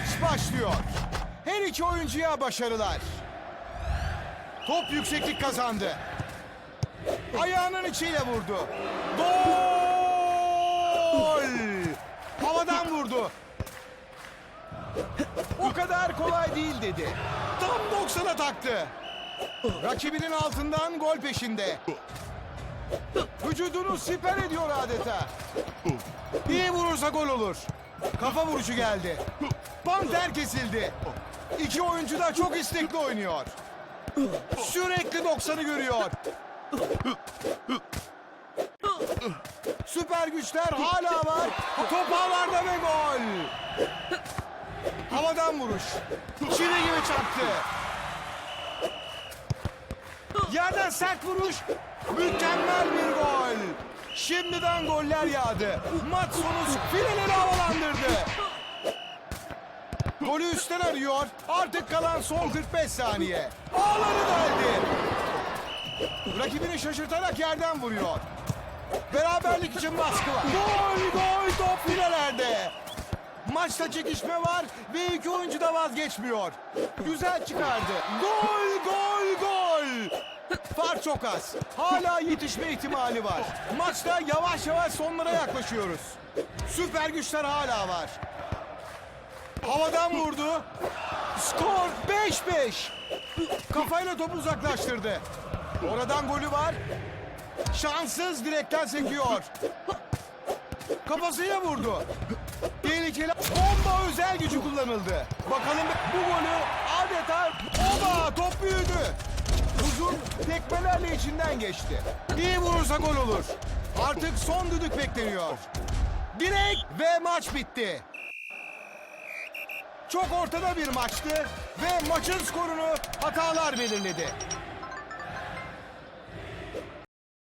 Maç başlıyor. Her iki oyuncuya başarılar. Top yükseklik kazandı. Ayağının içiyle vurdu. Gol! Havadan vurdu. O kadar kolay değil dedi. Tam 90'a taktı. Rakibinin altından gol peşinde. Vücudunu siper ediyor adeta. İyi vurursa gol olur. Kafa vuruşu geldi. Panter kesildi. İki oyuncu da çok istekli oynuyor. Sürekli 90'ı görüyor. Süper güçler hala var. Top ağlarda ve gol. Havadan vuruş. Çivi gibi çarptı. Yerden sert vuruş. Mükemmel bir gol. Şimdiden goller yağdı. Maç sonu fileleri havalandırdı. Golü üstten arıyor. Artık kalan son 45 saniye. Ağları deldi. Rakibini şaşırtarak yerden vuruyor. Beraberlik için baskı var. Gol gol top filelerde. Maçta çekişme var ve iki oyuncu da vazgeçmiyor. Güzel çıkardı. Gol gol gol. Fark çok az. Hala yetişme ihtimali var. Maçta yavaş yavaş sonlara yaklaşıyoruz. Süper güçler hala var. Havadan vurdu. Skor 5-5. Kafayla topu uzaklaştırdı. Oradan golü var. Şanssız direkten sekiyor. Kafasıyla vurdu. Tehlikeli bomba özel gücü kullanıldı. Bakalım bu golü adeta oba top büyüdü. Uzun tekmelerle içinden geçti. İyi vurursa gol olur. Artık son düdük bekleniyor. Direk ve maç bitti. Çok ortada bir maçtı ve maçın skorunu hatalar belirledi.